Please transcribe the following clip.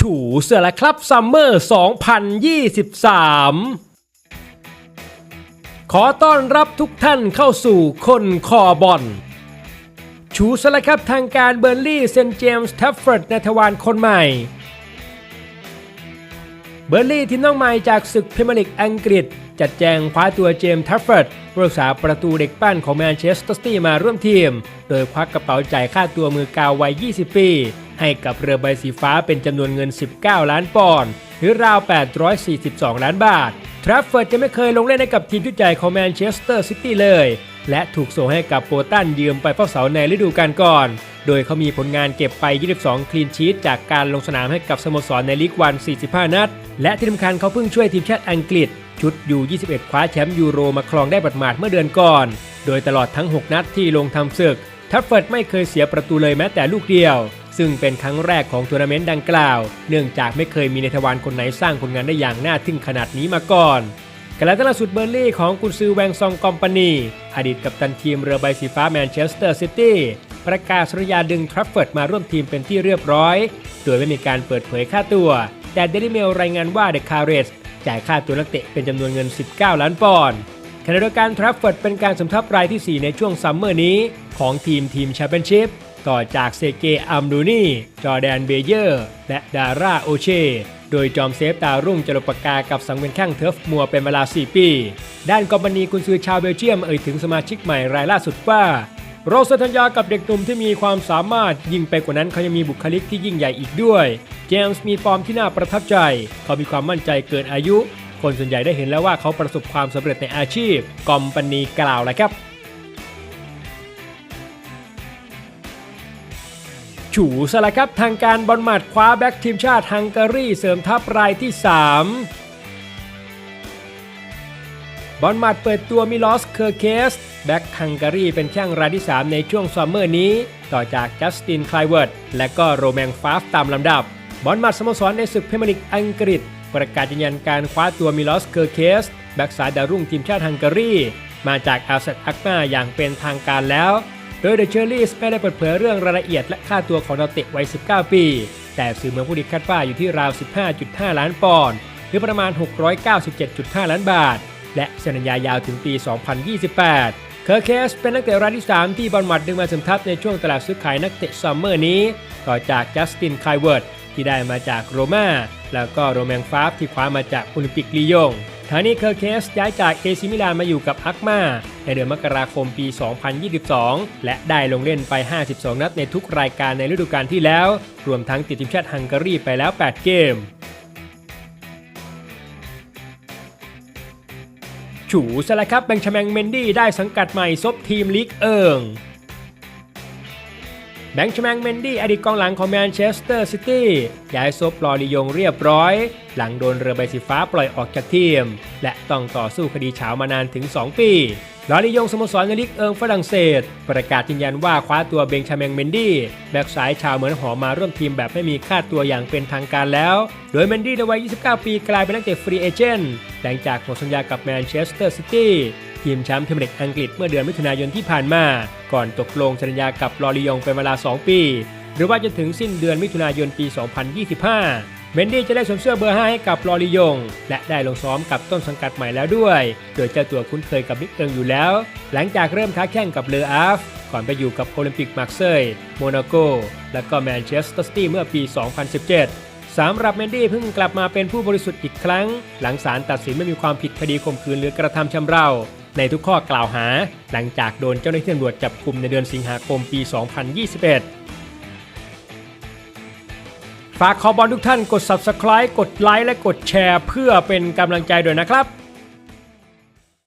ฉูเสือละครับซัมเมอร์ 2023ขอต้อนรับทุกท่านเข้าสู่คนคอบอลชูสละครับทางการเบอร์ลี่เซนเจมส์แทฟฟอร์ดในทวารคนใหม่ เบอร์ลี่ทีมน้องใหม่จากศึกพรีเมียร์ลีกอังกฤษ จัดแจงคว้าตัวเจมส์ทัฟเฟิร์ดผู้รักษาประตูเด็กปั้นของแมนเชสเตอร์ซิตี้มาร่วมทีม โดยควักกระเป๋าจ่ายค่าตัวมือกาววัย 20 ปี ให้กับเรือใบสีฟ้าเป็นจำนวนเงิน 19 ล้านปอนด์หรือราว 842 ล้านบาท ทรัฟเฟิร์ดจะไม่เคยลงเล่นให้กับทีมชุดใหญ่ของแมนเชสเตอร์ซิตี้เลย และถูกส่งให้กับโปตันยืมไปเฝ้าเสาในฤดูกาลก่อน โดยเขามีผลงานเก็บไป 22 คลีนชีตจากการลงสนามให้กับสโมสรในลีกวัน 45 นัด และที่สำคัญเขาเพิ่งช่วยทีมชาติอังกฤษ ชุดยู21 คว้าแชมป์ยูโรมาครองได้บัดหมาดเมื่อเดือนก่อน โดยตลอดทั้ง 6 นัดที่ลงทำศึก ทัฟเฟิร์ดไม่เคยเสียประตูเลยแม้แต่ลูกเดียว ซึ่งเป็นครั้งแรกของทัวร์นาเมนต์ดังกล่าว เนื่องจากไม่เคยมีในทวารคนไหนสร้างผลงานได้อย่างน่าทึ่งขนาดนี้มาก่อนกระล่าสุดเบอร์ลี่ของกุนซือแวงซองกอมปานีอดีตกัปตันทีมเรือใบสีฟ้าแมนเชสเตอร์ซิตี้ประกาศสัญญาดึงทรัฟเฟิร์ดมาร่วมทีมเป็นที่เรียบร้อย โดยไม่มีการเปิดเผยค่าตัว แต่เดลิเมลรายงานว่าเดคาเรส จ่ายค่าตัวนักเตะเป็นจำนวนเงิน 19 ล้านปอนด์ขณะเดียวกันทรัฟเฟิร์ดเป็นการสมทบรายที่ 4 ในช่วงซัมเมอร์นี้ ของทีมทีมแชมเปี้ยนชิพต่อจากเซเกอัมดูนีจอแดนเบเยอร์ และดาร่าโอเชโดยจอมเซฟดารุ่งจรปากากับสังเวียนแข้งเทิร์ฟมัวเป็นเวลา 4 ปี ด้านกอมปานีกุนซือชาวเบลเยียมเอ่ยถึงสมาชิกใหม่รายล่าสุดว่า เราสัญญากับเด็กหนุ่มที่มีความสามารถยิ่งไปกว่านั้นเขายังมีบุคลิกที่ยิ่งใหญ่อีกด้วย เจมส์มีฟอร์มที่น่าประทับใจ เขามีความมั่นใจเกินอายุ คนส่วนใหญ่ได้เห็นแล้วว่าเขาประสบความสำเร็จในอาชีพ กอมปานีกล่าวเลยครับฉูสละครับทางการบอลหมัดคว้าแบ็กทีมชาติฮังการีเสริมทัพรายที่ 3 บอลหมัดเปิดตัวมิลอสเคอร์เคส แบ็กฮังการีเป็นแข้งรายที่ 3 ในช่วงซัมเมอร์นี้ ต่อจากจัสตินคลายเวิร์ดและก็โรแมงฟาฟตามลำดับ บอลหมัดสโมสรในศึกพรีเมียร์ลีกอังกฤษ ประกาศยืนยันการคว้าตัวมิลอสเคอร์เคส แบ็กสายดาวรุ่งทีมชาติฮังการี มาจากอาเซตอักมาอย่างเป็นทางการแล้ว โดยเดอะเชอร์รี่ไม่ได้เปิดเผยเรื่องรายละเอียดและค่าตัวของนักเตะวัย 19 ปี แต่สื่อเมืองผู้ดีคาดว่าอยู่ที่ราว 15.5 ล้านปอนด์หรือประมาณ 697.5 ล้านบาท และสัญญายาวถึงปี 2028 เคอร์เคสเป็นนักเตะรายที่ 3 ที่บอลมัดดึงมาสมทับในช่วงตลาดซื้อขายนักเตะซัมเมอร์นี้ ต่อจากจัสตินไคลเวิร์ดที่ได้มาจากโรม่าแล้วก็โรแมงฟาฟที่คว้ามาจากโอลิมปิกลียงทานี้เคอร์เคสย้ายจากเอซิมิลานมาอยู่กับอักมาในเดือนมกราคมปี 2022 และได้ลงเล่นไป 52 นัดในทุกรายการในฤดูกาลที่แล้ว รวมทั้งติดทีมชาติฮังการีไปแล้ว 8 เกม ฉูซะและครับแบงชแมงเมนดี้ได้สังกัดใหม่ซบทีมลีกเอิงแบงค์ชแมงเมนดี้อดีตกองหลังของแมนเชสเตอร์ซิตี้ย้ายซบลอริยงเรียบร้อย หลังโดนเรือใบสีฟ้าปล่อยออกจากทีม และต้องต่อสู้คดีเฉามานานถึง 2 ปี ลอริยงสโมสรในลีกเอิงฝรั่งเศส ประกาศยืนยันว่าคว้าตัวเบงชาแมงเมนดี้แบ็กสายชาวเหมือนหอมมาร่วมทีมแบบไม่มีค่าตัวอย่างเป็นทางการแล้ว โดยเมนดี้ในวัย 29 ปีกลายเป็นนักเตะฟรีเอเจนต์หลังจากหมดสัญญากับแมนเชสเตอร์ซิตี้ทีมแชมป์พรีเมียร์ลีกอังกฤษเมื่อเดือนมิถุนายนที่ผ่านมา ก่อนตกลงสัญญากับลอริยงเป็นเวลา 2 ปี หรือว่าจะถึงสิ้นเดือนมิถุนายนปี 2025 เมนดี้จะได้สวมเสื้อเบอร์ 5 ให้กับลอริยง และได้ลงซ้อมกับต้นสังกัดใหม่แล้วด้วย โดยเจ้าตัวคุ้นเคยกับบิ๊กเอิงอยู่แล้ว หลังจากเริ่มค้าแข่งกับเลออาฟ ก่อนไปอยู่กับโอลิมปิกมาร์เซย์โมนาโก และก็แมนเชสเตอร์ซิตี้เมื่อปี 2017 สำหรับเมนดี้เพิ่งกลับมาเป็นผู้บริสุทธิ์อีกครั้ง หลังศาลตัดสินไม่มีความผิดคดีข่มขืนหรือกระทำชำเรา ในทุกข้อกล่าวหา หลังจากโดนเจ้าหน้าที่ตำรวจจับกลุ่มในเดือนสิงหาคมปี 2021 ฝากขอบอลทุกท่านกด Subscribe กดไลค์และกดแชร์ เพื่อเป็นกำลังใจด้วยนะครับ